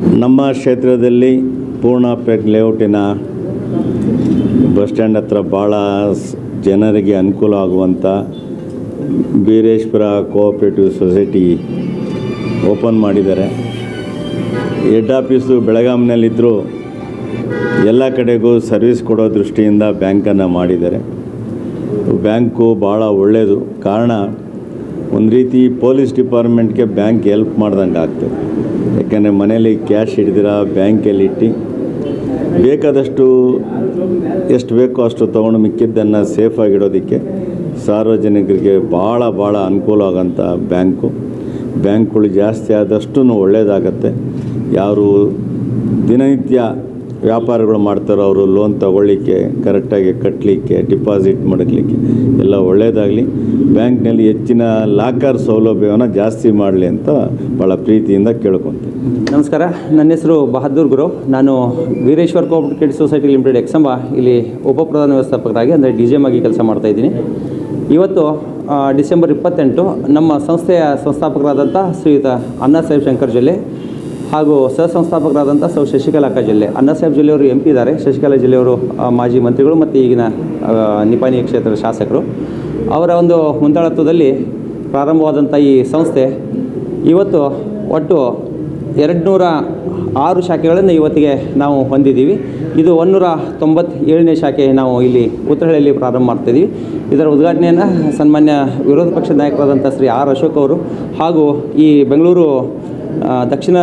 ನಮ್ಮ ಕ್ಷೇತ್ರದಲ್ಲಿ ಪೂರ್ಣಪೇಟ್ ಲೇಔಟಿನ bus stand ಹತ್ರ ಭಾಳ ಜನರಿಗೆ ಅನುಕೂಲ ಆಗುವಂಥ ಬೀರೇಶ್ವರ ಕೋಆಪ್ರೇಟಿವ್ ಸೊಸೈಟಿ ಓಪನ್ ಮಾಡಿದ್ದಾರೆ. ಹೆಡ್ ಆಫೀಸು ಬೆಳಗಾಂನಲ್ಲಿದ್ದರೂ ಎಲ್ಲ ಕಡೆಗೂ ಸರ್ವಿಸ್ ಕೊಡೋ ದೃಷ್ಟಿಯಿಂದ ಬ್ಯಾಂಕನ್ನು ಮಾಡಿದ್ದಾರೆ. ಬ್ಯಾಂಕು ಭಾಳ ಒಳ್ಳೆಯದು ಕಾರಣ, ಒಂದು ರೀತಿ ಪೊಲೀಸ್ ಡಿಪಾರ್ಟ್ಮೆಂಟ್ಗೆ ಬ್ಯಾಂಕ್ ಹೆಲ್ಪ್ ಮಾಡ್ದಂಗೆ ಆಗ್ತದೆ ಯಾಕೆಂದರೆ ಮನೇಲಿ ಕ್ಯಾಶ್ ಹಿಡ್ದಿರ ಬ್ಯಾಂಕಲ್ಲಿ ಇಟ್ಟು ಬೇಕಾದಷ್ಟು ಎಷ್ಟು ಬೇಕೋ ಅಷ್ಟು ತೊಗೊಂಡು ಮಿಕ್ಕಿದ್ದನ್ನು ಸೇಫಾಗಿಡೋದಕ್ಕೆ ಸಾರ್ವಜನಿಕರಿಗೆ ಭಾಳ ಭಾಳ ಅನುಕೂಲ ಆಗೋಂಥ ಬ್ಯಾಂಕು ಬ್ಯಾಂಕ್ಗಳು ಜಾಸ್ತಿ ಆದಷ್ಟು ಒಳ್ಳೆಯದಾಗತ್ತೆ ಯಾರು ದಿನನಿತ್ಯ ವ್ಯಾಪಾರಗಳು ಮಾಡ್ತಾರೋ ಅವರು ಲೋನ್ ತಗೊಳ್ಳಿಕ್ಕೆ ಕರೆಕ್ಟಾಗಿ ಕಟ್ಟಲಿಕ್ಕೆ ಡಿಪಾಸಿಟ್ ಮಾಡಲಿಕ್ಕೆ, ಎಲ್ಲ ಒಳ್ಳೆಯದಾಗಲಿ ಬ್ಯಾಂಕ್ನಲ್ಲಿ ಹೆಚ್ಚಿನ ಲಾಕರ್ ಸೌಲಭ್ಯವನ್ನು ಜಾಸ್ತಿ ಮಾಡಲಿ ಅಂತ ಭಾಳ ಪ್ರೀತಿಯಿಂದ ಕೇಳ್ಕೊತೀನಿ. ನಮಸ್ಕಾರ, ನನ್ನ ಹೆಸರು ಬಹದ್ದೂರ್ ಗುರು. ನಾನು Veereshwar cooperative society limited Eksamba, ಇಲ್ಲಿ ಉಪಪ್ರಧಾನ ವ್ಯವಸ್ಥಾಪಕರಾಗಿ, ಅಂದರೆ ಡಿ ಜಿ ಎಂ ಆಗಿ ಕೆಲಸ ಮಾಡ್ತಾ ಇದ್ದೀನಿ. ಇವತ್ತು ಡಿಸೆಂಬರ್ ಇಪ್ಪತ್ತೆಂಟು, ನಮ್ಮ ಸಂಸ್ಥೆಯ ಸಂಸ್ಥಾಪಕರಾದಂಥ ಶ್ರೀಯುತ ಅಣ್ಣಾ ಸಾಹೇಬ್ ಶಂಕರ್ ಜಿಲ್ಲೆ ಹಾಗೂ ಸಹಸಂಸ್ಥಾಪಕರಾದಂಥ ಸೌ ಶಶಿಕಲಾ ಜಿಲ್ಲೆ. ಅಣ್ಣಾ ಸಾಹೇಬ್ ಜಿಲ್ಲೆಯವರು ಎಂ ಪಿ ಇದ್ದಾರೆ. ಶಶಿಕಲಾ ಜಿಲ್ಲೆಯವರು ಮಾಜಿ ಮಂತ್ರಿಗಳು ಮತ್ತು ಈಗಿನ ನಿಪಾನಿ ಕ್ಷೇತ್ರದ ಶಾಸಕರು. ಅವರ ಒಂದು ಮುಂದಾಳತ್ವದಲ್ಲಿ ಪ್ರಾರಂಭವಾದಂಥ ಈ ಸಂಸ್ಥೆ ಇವತ್ತು ಒಟ್ಟು ಎರಡು ನೂರ ಆರು ಶಾಖೆಗಳನ್ನು ಇವತ್ತಿಗೆ ನಾವು ಹೊಂದಿದ್ದೀವಿ. ಇದು ಒಂದೂರ ತೊಂಬತ್ತೇಳನೇ ಶಾಖೆ ನಾವು ಇಲ್ಲಿ ಉತ್ತರಹಳ್ಳಿಯಲ್ಲಿ ಪ್ರಾರಂಭ ಮಾಡ್ತಿದ್ದೀವಿ. ಇದರ ಉದ್ಘಾಟನೆಯನ್ನು ಸನ್ಮಾನ್ಯ ವಿರೋಧ ಪಕ್ಷದ ನಾಯಕರಾದಂಥ ಶ್ರೀ ಆರ್ ಅಶೋಕ್ ಅವರು ಹಾಗೂ ಈ ಬೆಂಗಳೂರು ದಕ್ಷಿಣ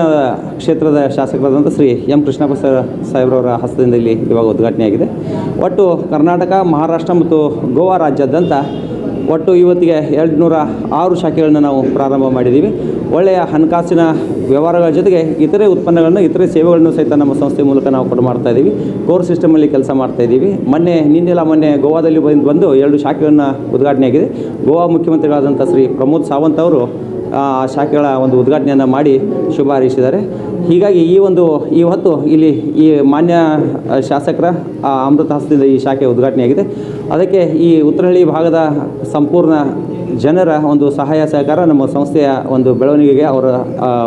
ಕ್ಷೇತ್ರದ ಶಾಸಕರಾದಂಥ ಶ್ರೀ ಎಂ ಕೃಷ್ಣಪ್ಪ ಸರ್ ಸಾಹೇಬ್ರವರ ಹಸ್ತದಿಂದ ಇಲ್ಲಿ ಇವಾಗ ಉದ್ಘಾಟನೆಯಾಗಿದೆ. ಒಟ್ಟು ಕರ್ನಾಟಕ, ಮಹಾರಾಷ್ಟ್ರ ಮತ್ತು ಗೋವಾ ರಾಜ್ಯಾದ್ಯಂತ ಒಟ್ಟು ಇವತ್ತಿಗೆ ಎರಡು ನೂರ ಆರು ಶಾಖೆಗಳನ್ನು ನಾವು ಪ್ರಾರಂಭ ಮಾಡಿದ್ದೀವಿ. ಒಳ್ಳೆಯ ಹಣಕಾಸಿನ ವ್ಯವಹಾರಗಳ ಜೊತೆಗೆ ಇತರೆ ಉತ್ಪನ್ನಗಳನ್ನು, ಇತರೆ ಸೇವೆಗಳನ್ನು ಸಹಿತ ನಮ್ಮ ಸಂಸ್ಥೆ ಮೂಲಕ ನಾವು ಕೊಡು ಮಾಡ್ತಾ ಇದ್ದೀವಿ. ಕೋರ್ ಸಿಸ್ಟಮಲ್ಲಿ ಕೆಲಸ ಮಾಡ್ತಾ ಇದ್ದೀವಿ. ಮೊನ್ನೆ, ನಿನ್ನೆಲ್ಲ ಮೊನ್ನೆ ಗೋವಾದಲ್ಲಿ ಬಂದು ಬಂದು ಎರಡು ಶಾಖೆಗಳನ್ನು ಉದ್ಘಾಟನೆಯಾಗಿದೆ. ಗೋವಾ ಮುಖ್ಯಮಂತ್ರಿಗಳಾದಂಥ ಶ್ರೀ ಪ್ರಮೋದ್ ಸಾವಂತ್ ಅವರು ಆ ಶಾಖೆಗಳ ಒಂದು ಉದ್ಘಾಟನೆಯನ್ನು ಮಾಡಿ ಶುಭ ಹಾರೈಸಿದ್ದಾರೆ ಹೀಗಾಗಿ ಈ ಒಂದು ಈ ಹೊತ್ತು ಇಲ್ಲಿ ಈ ಮಾನ್ಯ ಶಾಸಕರ ಅಮೃತ ಹಸ್ತದಿಂದ ಈ ಶಾಖೆ ಉದ್ಘಾಟನೆಯಾಗಿದೆ. ಅದಕ್ಕೆ ಈ ಉತ್ತರಹಳ್ಳಿ ಭಾಗದ ಸಂಪೂರ್ಣ ಜನರ ಒಂದು ಸಹಾಯ ಸಹಕಾರ, ನಮ್ಮ ಸಂಸ್ಥೆಯ ಒಂದು ಬೆಳವಣಿಗೆಗೆ ಅವರ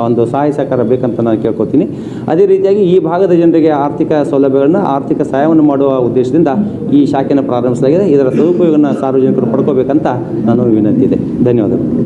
ಒಂದು ಸಹಾಯ ಸಹಕಾರ ಬೇಕಂತ ನಾನು ಕೇಳ್ಕೊತೀನಿ. ಅದೇ ರೀತಿಯಾಗಿ ಈ ಭಾಗದ ಜನರಿಗೆ ಆರ್ಥಿಕ ಸೌಲಭ್ಯಗಳನ್ನು, ಆರ್ಥಿಕ ಸಹಾಯವನ್ನು ಮಾಡುವ ಉದ್ದೇಶದಿಂದ ಈ ಶಾಖೆಯನ್ನು ಪ್ರಾರಂಭಿಸಲಾಗಿದೆ. ಇದರ ಸದುಪಯೋಗವನ್ನು ಸಾರ್ವಜನಿಕರು ಪಡ್ಕೋಬೇಕಂತ ನಾನು ವಿನಂತಿ ಇದೆ ಧನ್ಯವಾದಗಳು.